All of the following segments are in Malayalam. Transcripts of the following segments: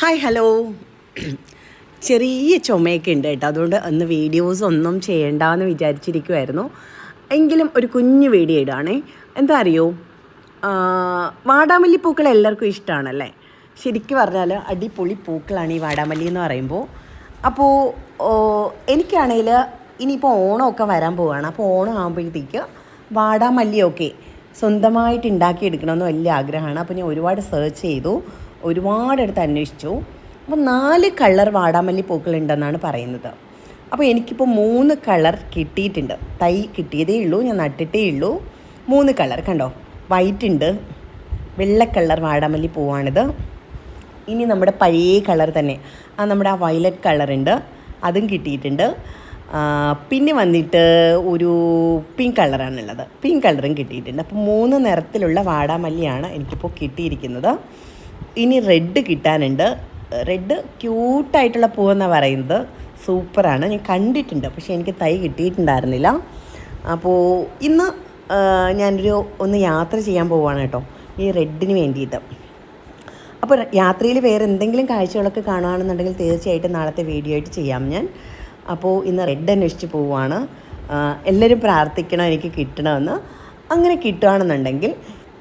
ഹായ് ഹലോ ചെറിയ ചുമയൊക്കെ ഉണ്ട് കേട്ടോ. അതുകൊണ്ട് ഒന്ന് വീഡിയോസ് ഒന്നും ചെയ്യണ്ടെന്ന് വിചാരിച്ചിരിക്കുമായിരുന്നു എങ്കിലും ഒരു കുഞ്ഞു വീഡിയോ ഇടാണേ. എന്താ അറിയോ? വാടാമല്ലി പൂക്കൾ എല്ലാവർക്കും ഇഷ്ടമാണല്ലേ ശരിക്കും പറഞ്ഞാൽ അടിപൊളി പൂക്കളാണ് ഈ വാടാമല്ലി എന്ന് പറയുമ്പോൾ അപ്പോൾ എനിക്കാണെങ്കിൽ ഇനിയിപ്പോൾ ഓണമൊക്കെ വരാൻ പോവുകയാണ് അപ്പോൾ ഓണം ആകുമ്പോഴത്തേക്ക് വാടാമല്ലിയൊക്കെ സ്വന്തമായിട്ട് ഉണ്ടാക്കിയെടുക്കണമെന്ന് വലിയ ആഗ്രഹമാണ്. അപ്പോൾ ഞാൻ ഒരുപാട് സെർച്ച് ചെയ്തു. ഒരുപാടെടുത്ത് അന്വേഷിച്ചു. അപ്പോൾ നാല് കളർ വാടാമല്ലി പൂക്കളുണ്ടെന്നാണ് പറയുന്നത്. അപ്പോൾ എനിക്കിപ്പോൾ മൂന്ന് കളർ കിട്ടിയിട്ടുണ്ട്. തൈ കിട്ടിയതേ ഉള്ളൂ ഞാൻ നട്ടിട്ടേ ഉള്ളൂ. മൂന്ന് കളർ കണ്ടോ? വൈറ്റ് ഉണ്ട്. വെള്ള കളർ വാടാമല്ലി പൂവാണിത്. ഇനി നമ്മുടെ പഴയ കളർ തന്നെ. ആ നമ്മുടെ ആ വയലറ്റ് കളർ ഉണ്ട്. അതും കിട്ടിയിട്ടുണ്ട്. പിന്നെ വന്നിട്ട് ഒരു പിങ്ക് കളറാണുള്ളത് പിങ്ക് കളറും കിട്ടിയിട്ടുണ്ട്. അപ്പോൾ മൂന്ന് നിറത്തിലുള്ള വാടാമല്ലിയാണ് എനിക്കിപ്പോൾ കിട്ടിയിരിക്കുന്നത്. ഇനി റെഡ് കിട്ടാനുണ്ട്. റെഡ് ക്യൂട്ടായിട്ടുള്ള പൂവെന്നാണ് പറയുന്നത്. സൂപ്പറാണ് ഞാൻ കണ്ടിട്ടുണ്ട്. പക്ഷേ എനിക്ക് തൈ കിട്ടിയിട്ടുണ്ടായിരുന്നില്ല. അപ്പോൾ ഇന്ന് ഞാനൊരു ഒന്ന് യാത്ര ചെയ്യാൻ പോവുകയാണ് കേട്ടോ. ഈ റെഡിന് വേണ്ടിയിട്ട്. അപ്പോൾ യാത്രയിൽ വേറെ എന്തെങ്കിലും കാഴ്ചകളൊക്കെ കാണുകയാണെന്നുണ്ടെങ്കിൽ തീർച്ചയായിട്ടും നാളത്തെ വീഡിയോ ആയിട്ട് ചെയ്യാം ഞാൻ. അപ്പോൾ ഇന്ന് റെഡ് അന്വേഷിച്ച് പോവുകയാണ് എല്ലാവരും പ്രാർത്ഥിക്കണം എനിക്ക് കിട്ടണമെന്ന്. അങ്ങനെ കിട്ടുകയാണെന്നുണ്ടെങ്കിൽ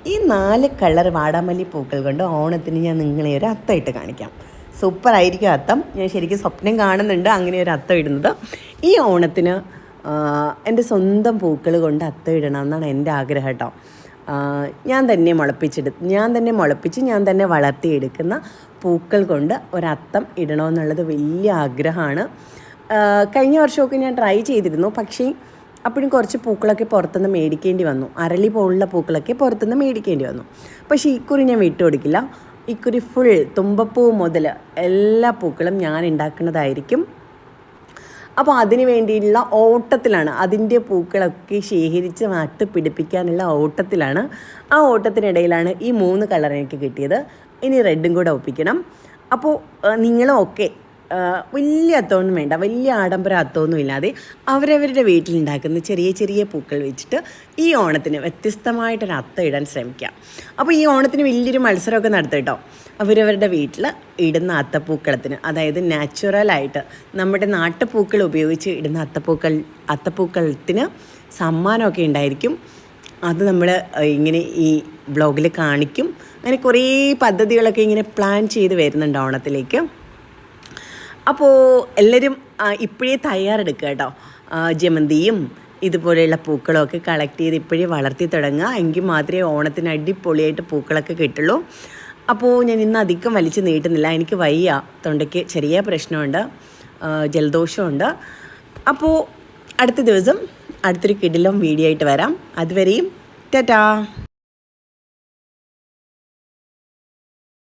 ഈ നാല് കളർ വാടാമല്ലി പൂക്കൾ കൊണ്ട് ഓണത്തിന് ഞാൻ നിങ്ങളെ ഒരു അത്തം ഇട്ട് കാണിക്കാം. സൂപ്പർ ആയിരിക്കും അത്തം. ഞാൻ ശരിക്കും സ്വപ്നം കാണുന്നുണ്ട് അങ്ങനെ ഒരു അത്തം ഇടുന്നത്. ഈ ഓണത്തിന് എന്റെ സ്വന്തം പൂക്കൾ കൊണ്ട് അത്തം ഇടണം എന്നാണ് എന്റെ ആഗ്രഹം കേട്ടോ. ഞാൻ തന്നെ മുളപ്പിച്ചെടു ഞാൻ തന്നെ മുളപ്പിച്ച് ഞാൻ തന്നെ വളർത്തിയെടുക്കുന്ന പൂക്കൾ കൊണ്ട് ഒരത്തം ഇടണമെന്നുള്ളത് വലിയ ആഗ്രഹമാണ്. കഴിഞ്ഞ വർഷമൊക്കെ ഞാൻ ട്രൈ ചെയ്തിരുന്നു. പക്ഷേ അപ്പോഴും കുറച്ച് പൂക്കളൊക്കെ പുറത്തുനിന്ന് മേടിക്കേണ്ടി വന്നു. അരളി പോലുള്ള പൂക്കളൊക്കെ പുറത്തുനിന്ന് മേടിക്കേണ്ടി വന്നു. പക്ഷേ ഇക്കുറി ഞാൻ വിട്ടുകൊടുക്കില്ല ഇക്കുറി ഫുൾ തുമ്പപ്പൂ മുതൽ എല്ലാ പൂക്കളും ഞാൻ ഉണ്ടാക്കുന്നതായിരിക്കും. അപ്പോൾ അതിന് വേണ്ടിയുള്ള ഓട്ടത്തിലാണ് അതിന്റെ പൂക്കളൊക്കെ ശേഖരിച്ച് നട്ട് പിടിപ്പിക്കാനുള്ള ഓട്ടത്തിലാണ് ആ ഓട്ടത്തിനിടയിലാണ് ഈ മൂന്ന് കളർ എനിക്ക് കിട്ടിയത്. ഇനി റെഡും കൂടെ ഒപ്പിക്കണം. അപ്പോൾ നിങ്ങളും ഒക്കെ വലിയ അത്തമൊന്നും വേണ്ട. വലിയ ആഡംബര അത്തമൊന്നും ഇല്ലാതെ അവരവരുടെ വീട്ടിലുണ്ടാക്കുന്ന ചെറിയ ചെറിയ പൂക്കൾ വെച്ചിട്ട് ഈ ഓണത്തിന് വ്യത്യസ്തമായിട്ടൊരു അത്തം ഇടാൻ ശ്രമിക്കാം. അപ്പോൾ ഈ ഓണത്തിന് വലിയൊരു മത്സരമൊക്കെ നടത്തും കേട്ടോ. അവരവരുടെ വീട്ടിൽ ഇടുന്ന അത്തപ്പൂക്കളത്തിന് അതായത് നാച്ചുറലായിട്ട് നമ്മുടെ നാട്ടുപൂക്കൾ ഉപയോഗിച്ച് ഇടുന്ന അത്തപ്പൂക്കൾ അത്തപ്പൂക്കളത്തിന് സമ്മാനമൊക്കെ ഉണ്ടായിരിക്കും. അത് നമ്മൾ ഇങ്ങനെ ഈ ബ്ലോഗിൽ കാണിക്കും. അങ്ങനെ കുറേ പദ്ധതികളൊക്കെ ഇങ്ങനെ പ്ലാൻ ചെയ്ത് വരുന്നുണ്ട് ഓണത്തിലേക്ക്. അപ്പോൾ എല്ലാവരും ഇപ്പോഴേ തയ്യാറെടുക്കുക കേട്ടോ. ജമന്തിയും ഇതുപോലെയുള്ള പൂക്കളൊക്കെ കളക്ട് ചെയ്ത് ഇപ്പോഴേ വളർത്തി തുടങ്ങുക. എങ്കിൽ മാത്രമേ ഓണത്തിന് അടിപൊളിയായിട്ട് പൂക്കളൊക്കെ കിട്ടുള്ളൂ. അപ്പോൾ ഞാൻ ഇന്ന് അധികം വലിച്ചു നീട്ടുന്നില്ല. എനിക്ക് വയ്യ. തൊണ്ടയ്ക്ക് ചെറിയ പ്രശ്നമുണ്ട്. ജലദോഷമുണ്ട്. അപ്പോൾ അടുത്ത ദിവസം അടുത്തൊരു കിടിലം വീഡിയോ ആയിട്ട് വരാം. അതുവരെയും ടാറ്റാ.